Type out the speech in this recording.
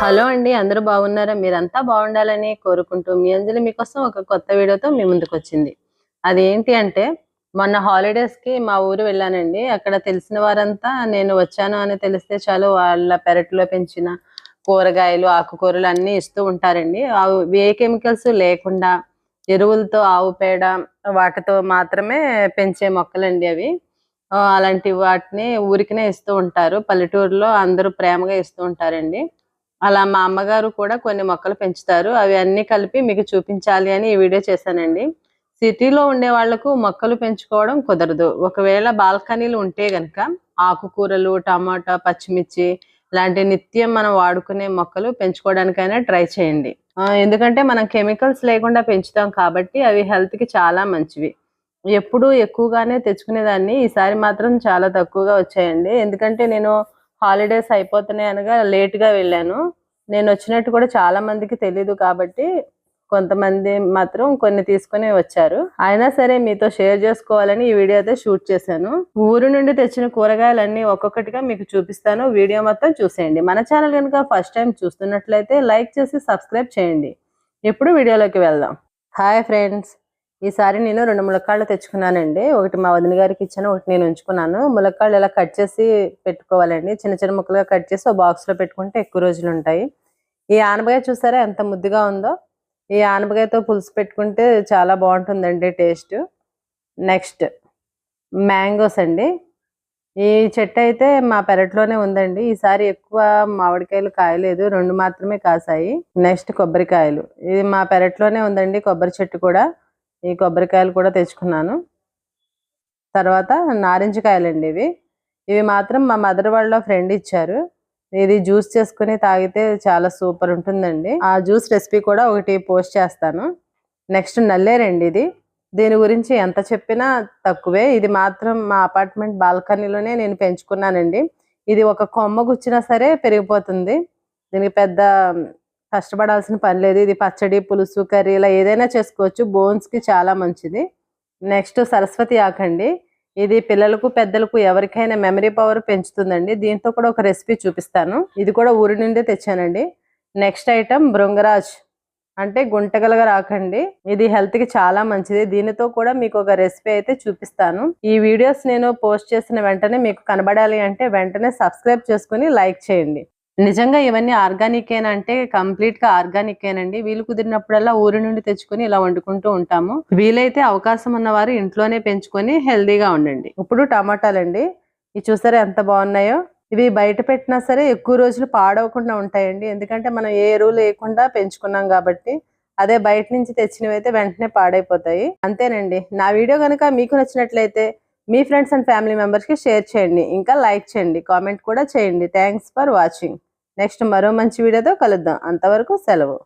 Hello అండి అందరూ బాగున్నారా? మీరంతా బాగుండాలని కోరుకుంటూ మీ అంజలి మీకోసం ఒక కొత్త వీడియోతో మీ ముందుకు వచ్చింది. అదేంటి అంటే మొన్న హాలిడేస్కి మా ఊరు వెళ్ళానండి. అక్కడ తెలిసిన వారంతా నేను వచ్చాను అని తెలిస్తే చాలు వాళ్ళ పెరట్లో పెంచిన కూరగాయలు ఆకుకూరలు అన్ని ఇస్తూ ఉంటారండి. అవి ఏ కెమికల్స్ లేకుండా ఎరువులతో ఆవు పేడ వాటితో మాత్రమే పెంచే మొక్కలండి అవి. అలాంటి వాటిని ఊరికినే ఇస్తూ ఉంటారు. పల్లెటూరులో అందరూ ప్రేమగా ఇస్తూ ఉంటారండి. అలా మా అమ్మగారు కూడా కొన్ని మొక్కలు పెంచుతారు. అవి అన్ని కలిపి మీకు చూపించాలి అని ఈ వీడియో చేశానండి. సిటీలో ఉండే వాళ్ళకు మొక్కలు పెంచుకోవడం కుదరదు. ఒకవేళ బాల్కనీలు ఉంటే గనక ఆకుకూరలు టమాటా పచ్చిమిర్చి లాంటి నిత్యం మనం వాడుకునే మొక్కలు పెంచుకోవడానికైనా ట్రై చేయండి. ఎందుకంటే మనం కెమికల్స్ లేకుండా పెంచుతాం కాబట్టి అవి హెల్త్కి చాలా మంచివి. ఎప్పుడు ఎక్కువగానే తెచ్చుకునేదాన్ని. ఈసారి మాత్రం చాలా తక్కువగా వచ్చాయండి. ఎందుకంటే నేను హాలిడేస్ అయిపోతున్నాయి అనగా లేట్గా వెళ్ళాను. నేను వచ్చినట్టు కూడా చాలా మందికి తెలియదు కాబట్టి కొంతమంది మాత్రం కొన్ని తీసుకొని వచ్చారు. అయినా సరే మీతో షేర్ చేసుకోవాలని ఈ వీడియో అయితే షూట్ చేశాను. ఊరు నుండి తెచ్చిన కూరగాయలన్నీ ఒక్కొక్కటిగా మీకు చూపిస్తాను. వీడియో మొత్తం చూసేయండి. మన ఛానల్ కనుక ఫస్ట్ టైం చూస్తున్నట్లయితే లైక్ చేసి సబ్స్క్రైబ్ చేయండి. ఇప్పుడు వీడియోలోకి వెళ్దాం. హాయ్ ఫ్రెండ్స్ ఈసారి నేను రెండు ములక్కాళ్ళు తెచ్చుకున్నానండి. ఒకటి మా వదిన గారికి ఇచ్చాను ఒకటి నేను ఉంచుకున్నాను. ములక్కాళ్ళు ఇలా కట్ చేసి పెట్టుకోవాలండి? చిన్న చిన్న ముక్కలుగా కట్ చేసి ఒక బాక్స్లో పెట్టుకుంటే ఎక్కువ రోజులు ఉంటాయి. ఈ ఆనపకాయ చూసారా ఎంత ముద్దుగా ఉందో? ఈ ఆనపకాయతో పులుసు పెట్టుకుంటే చాలా బాగుంటుందండి టేస్ట్. నెక్స్ట్ మ్యాంగోస్ అండి. ఈ చెట్టు అయితే మా పెరట్లోనే ఉందండి. ఈసారి ఎక్కువ మామిడికాయలు కాయలేదు రెండు మాత్రమే కాసాయి. నెక్స్ట్ కొబ్బరికాయలు. ఇది మా పెరట్లోనే ఉందండి కొబ్బరి చెట్టు కూడా. ఈ కొబ్బరికాయలు కూడా తెచ్చుకున్నాను. తర్వాత నారింజ కాయలండి ఇవి. ఇవి మాత్రం మా మదర్ వాళ్ళ ఫ్రెండ్ ఇచ్చారు. ఇది జ్యూస్ చేసుకుని తాగితే చాలా సూపర్ ఉంటుందండి. ఆ జ్యూస్ రెసిపీ కూడా ఒకటి పోస్ట్ చేస్తాను. నెక్స్ట్ నల్లేరండి ఇది. దీని గురించి ఎంత చెప్పినా తక్కువే. ఇది మాత్రం మా అపార్ట్మెంట్ బాల్కనీలోనే నేను పెంచుకున్నానండి. ఇది ఒక కొమ్మ గుచ్చినా సరే పెరిగిపోతుంది. దీనికి పెద్ద కష్టపడాల్సిన పని లేదు. ఇది పచ్చడి పులుసు కర్రీ ఇలా ఏదైనా చేసుకోవచ్చు. బోన్స్కి చాలా మంచిది. నెక్స్ట్ సరస్వతి ఆకండి. ఇది పిల్లలకు పెద్దలకు ఎవరికైనా మెమరీ పవర్ పెంచుతుందండి. దీంతో కూడా ఒక రెసిపీ చూపిస్తాను. ఇది కూడా ఊరి నుండి తెచ్చానండి. నెక్స్ట్ ఐటమ్ భృంగరాజ్ అంటే గుంటగలగా రాకండి. ఇది హెల్త్కి చాలా మంచిది. దీనితో కూడా మీకు ఒక రెసిపీ అయితే చూపిస్తాను. ఈ వీడియోస్ నేను పోస్ట్ చేసిన వెంటనే మీకు కనబడాలి అంటే వెంటనే సబ్స్క్రైబ్ చేసుకుని లైక్ చేయండి. నిజంగా ఇవన్నీ ఆర్గానిక్ అంటే కంప్లీట్గా ఆర్గానిక్ ఏనండి వీలు కుదిరినప్పుడల్లా ఊరి నుండి తెచ్చుకొని ఇలా వండుకుంటూ ఉంటాము. వీలైతే అవకాశం ఉన్నవారు ఇంట్లోనే పెంచుకొని హెల్దీగా ఉండండి. ఇప్పుడు టమాటాలండి. ఇవి చూసారా ఎంత బాగున్నాయో? ఇవి బయట పెట్టినా సరే ఎక్కువ రోజులు పాడవకుండా ఉంటాయండి. ఎందుకంటే మనం ఏ ఎరువులు లేకుండా పెంచుకున్నాం కాబట్టి అదే బయట నుంచి తెచ్చినవి అయితే వెంటనే పాడైపోతాయి. అంతేనండి. నా వీడియో కనుక మీకు నచ్చినట్లయితే మీ ఫ్రెండ్స్ అండ్ ఫ్యామిలీ మెంబర్స్కి షేర్ చేయండి. ఇంకా లైక్ చేయండి. కామెంట్ కూడా చేయండి. Thanks for watching. నెక్స్ట్ మరో మంచి వీడియోతో కలుద్దాం. అంతవరకు సెలవు.